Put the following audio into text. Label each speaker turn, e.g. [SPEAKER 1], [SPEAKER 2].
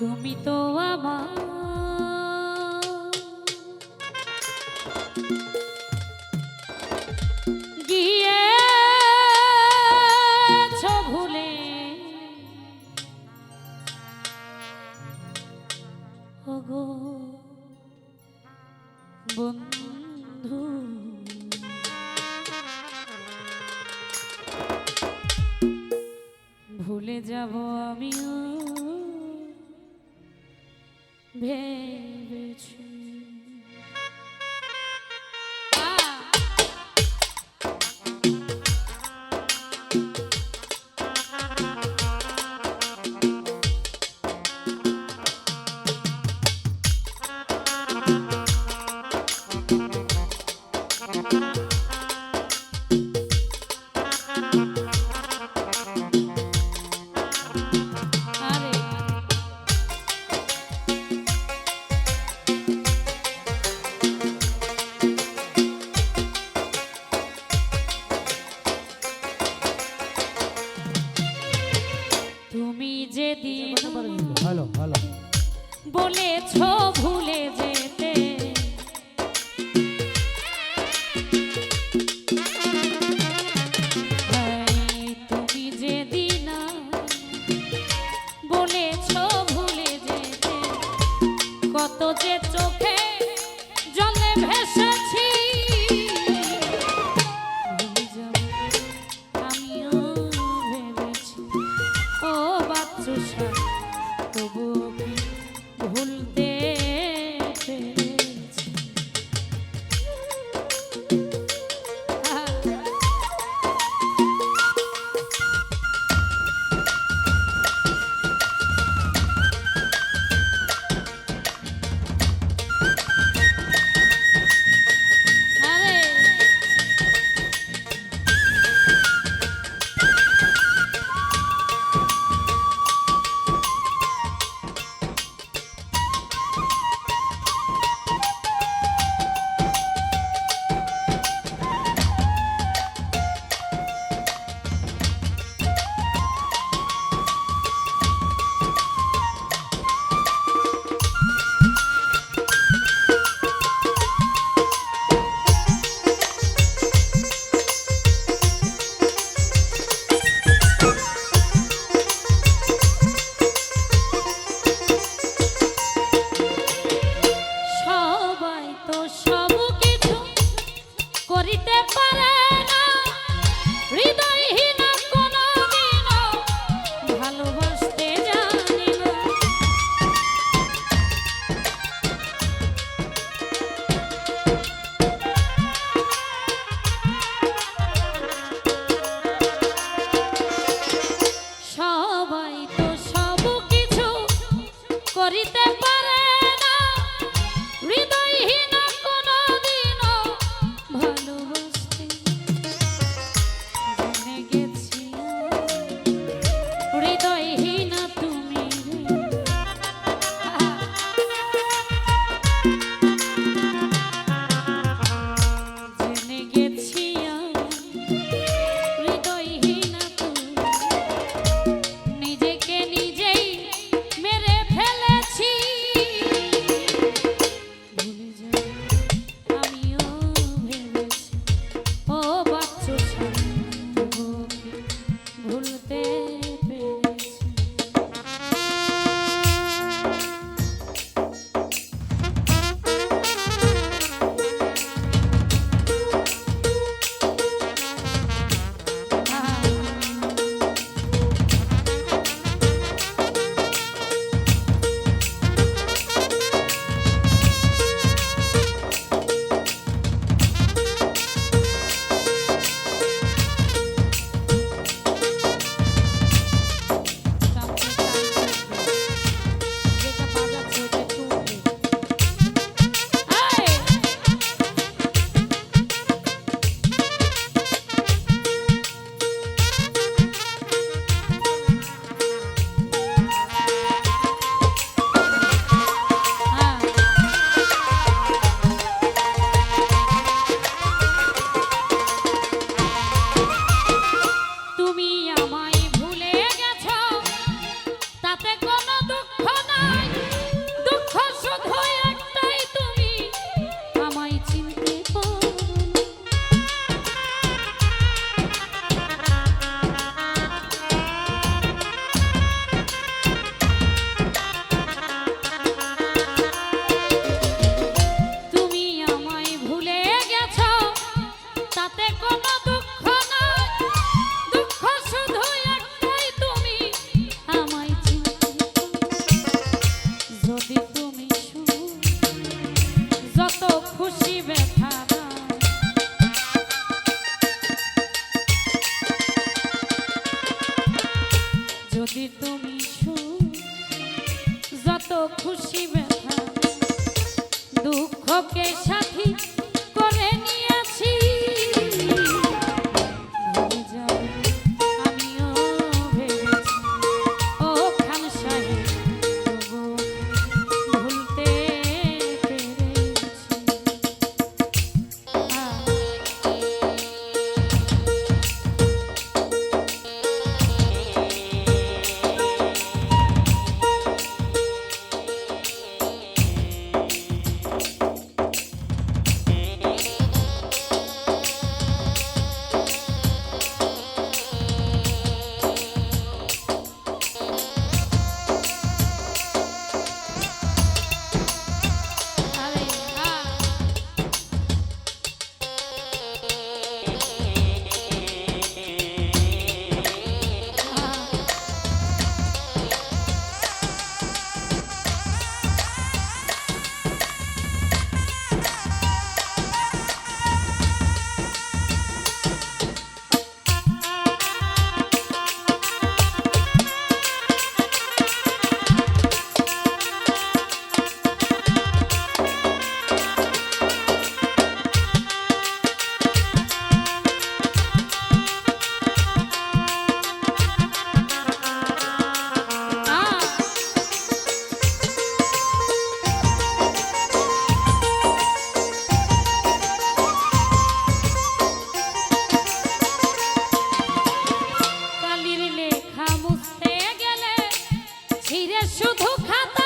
[SPEAKER 1] তুমি তো আমার। ভুলে? ওগো বন্ধু। ভুলে যাব আমিও। যেদিন বলেছ ভুলে যেতে। তুমি যেদিন বলেছ ভুলে যেতে কত যে চোখ যদি তুমি যত খুশি ব্যথা দুঃখকে সাথী রে শুধু খাতা